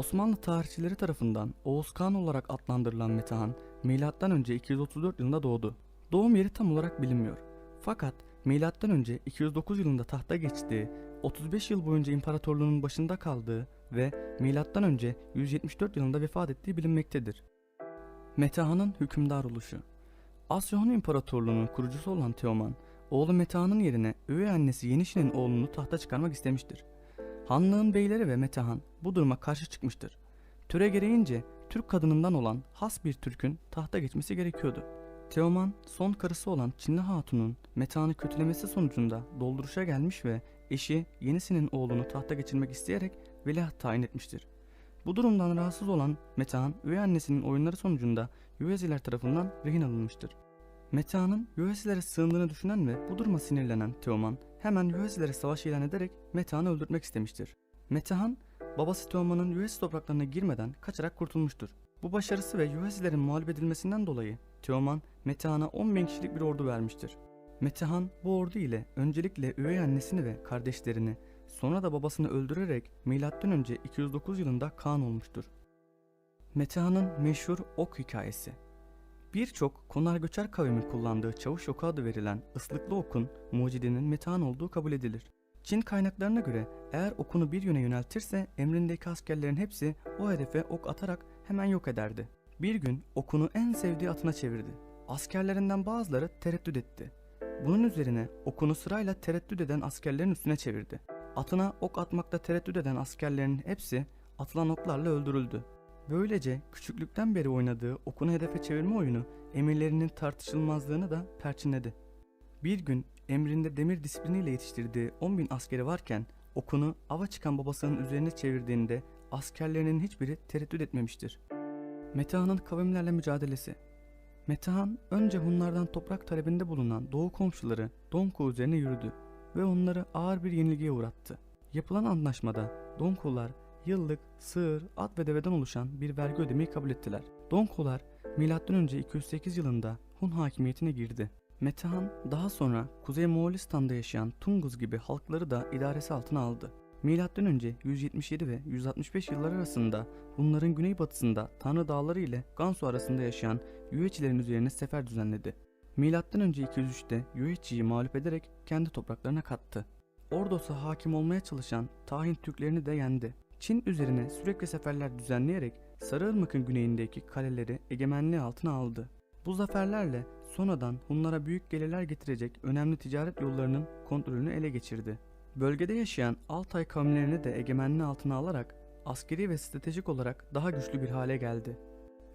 Osmanlı tarihçileri tarafından Oğuz Kağan olarak adlandırılan Metehan, M.Ö. 234 yılında doğdu. Doğum yeri tam olarak bilinmiyor. Fakat M.Ö. 209 yılında tahta geçtiği, 35 yıl boyunca imparatorluğunun başında kaldığı ve M.Ö. 174 yılında vefat ettiği bilinmektedir. Metehan'ın hükümdar oluşu Asya Hun İmparatorluğu'nun kurucusu olan Teoman, oğlu Metehan'ın yerine üvey annesi Yenişin'in oğlunu tahta çıkarmak istemiştir. Hanlığın beyleri ve Metehan bu duruma karşı çıkmıştır. Töre gereğince Türk kadınından olan has bir Türk'ün tahta geçmesi gerekiyordu. Teoman son karısı olan Çinli Hatun'un Metehan'ı kötülemesi sonucunda dolduruşa gelmiş ve eşi Yenisinin oğlunu tahta geçirmek isteyerek veliaht tayin etmiştir. Bu durumdan rahatsız olan Metehan, üvey annesinin oyunları sonucunda Yüveziler tarafından rehin alınmıştır. Metehan'ın Yüvezilere sığındığını düşünen ve bu duruma sinirlenen Teoman hemen Yüvezilere savaş ilan ederek Metehan'ı öldürtmek istemiştir. Metehan, babası Teoman'ın Yüvezi topraklarına girmeden kaçarak kurtulmuştur. Bu başarısı ve Yüvezilerin mağlup edilmesinden dolayı Teoman, Metehan'a 10 bin kişilik bir ordu vermiştir. Metehan bu ordu ile öncelikle üvey annesini ve kardeşlerini, sonra da babasını öldürerek M.Ö. 209 yılında Kaan olmuştur. Metehan'ın meşhur ok hikayesi Birçok konar göçer kavimin kullandığı çavuş oku adı verilen ıslıklı okun mucidinin Metehan olduğu kabul edilir. Çin kaynaklarına göre eğer okunu bir yöne yöneltirse emrindeki askerlerin hepsi o hedefe ok atarak hemen yok ederdi. Bir gün okunu en sevdiği atına çevirdi. Askerlerinden bazıları tereddüt etti. Bunun üzerine okunu sırayla tereddüt eden askerlerin üstüne çevirdi. Atına ok atmakta tereddüt eden askerlerin hepsi atılan oklarla öldürüldü. Böylece küçüklükten beri oynadığı okunu hedefe çevirme oyunu emirlerinin tartışılmazlığını da perçinledi. Bir gün emrinde demir disipliniyle yetiştirdiği 10 bin askeri varken okunu ava çıkan babasının üzerine çevirdiğinde askerlerinin hiçbiri tereddüt etmemiştir. Metehan'ın kavimlerle mücadelesi Metehan önce Hunlardan toprak talebinde bulunan doğu komşuları Donku üzerine yürüdü ve onları ağır bir yenilgiye uğrattı. Yapılan anlaşmada Donkular yıllık sığır, at ve deveden oluşan bir vergi ödemeyi kabul ettiler. Donkular M.Ö. 208 yılında Hun hakimiyetine girdi. Metehan daha sonra Kuzey Moğolistan'da yaşayan Tunguz gibi halkları da idaresi altına aldı. M.Ö. 177 ve 165 yıllar arasında Hunların güneybatısında Tanrı Dağları ile Gansu arasında yaşayan Yüeçilerin üzerine sefer düzenledi. M.Ö. 203'te Yüeçi'yi mağlup ederek kendi topraklarına kattı. Ordos'a hakim olmaya çalışan Tahin Türklerini de yendi. Çin üzerine sürekli seferler düzenleyerek Sarıırmak'ın güneyindeki kaleleri egemenliği altına aldı. Bu zaferlerle sonradan Hunlara büyük gelirler getirecek önemli ticaret yollarının kontrolünü ele geçirdi. Bölgede yaşayan Altay kavimlerini de egemenliği altına alarak askeri ve stratejik olarak daha güçlü bir hale geldi.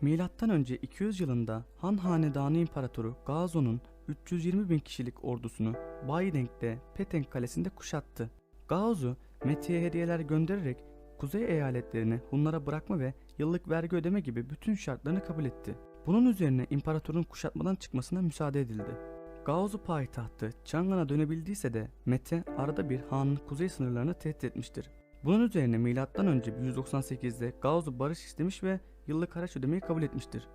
Milattan önce 200 yılında Han Hanedanı İmparatoru Gazo'nun 320 bin kişilik ordusunu Baydeng'de Peteng Kalesi'nde kuşattı. Gaozu Mete'ye hediyeler göndererek kuzey eyaletlerini Hunlara bırakma ve yıllık vergi ödeme gibi bütün şartlarını kabul etti. Bunun üzerine imparatorun kuşatmadan çıkmasına müsaade edildi. Gaozu payitahtı Chang'an'a dönebildiyse de Mete arada bir Han'ın kuzey sınırlarını tehdit etmiştir. Bunun üzerine M.Ö. 198'de Gaozu barış istemiş ve yıllık haraç ödemeyi kabul etmiştir.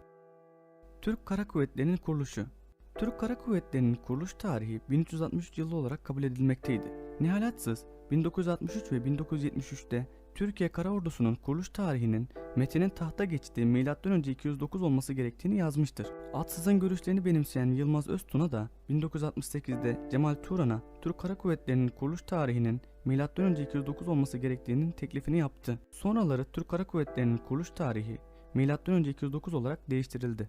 Türk Kara Kuvvetleri'nin kuruluşu Türk Kara Kuvvetleri'nin kuruluş tarihi 1363 yılı olarak kabul edilmekteydi. Nihalatsız 1963 ve 1973'te Türkiye Kara Ordusu'nun kuruluş tarihinin Metin'in tahta geçtiği M.Ö. 209 olması gerektiğini yazmıştır. Atsız'ın görüşlerini benimseyen Yılmaz Öztun'a da 1968'de Cemal Turan'a Türk Kara Kuvvetleri'nin kuruluş tarihinin M.Ö. 209 olması gerektiğinin teklifini yaptı. Sonraları Türk Kara Kuvvetleri'nin kuruluş tarihi M.Ö. 209 olarak değiştirildi.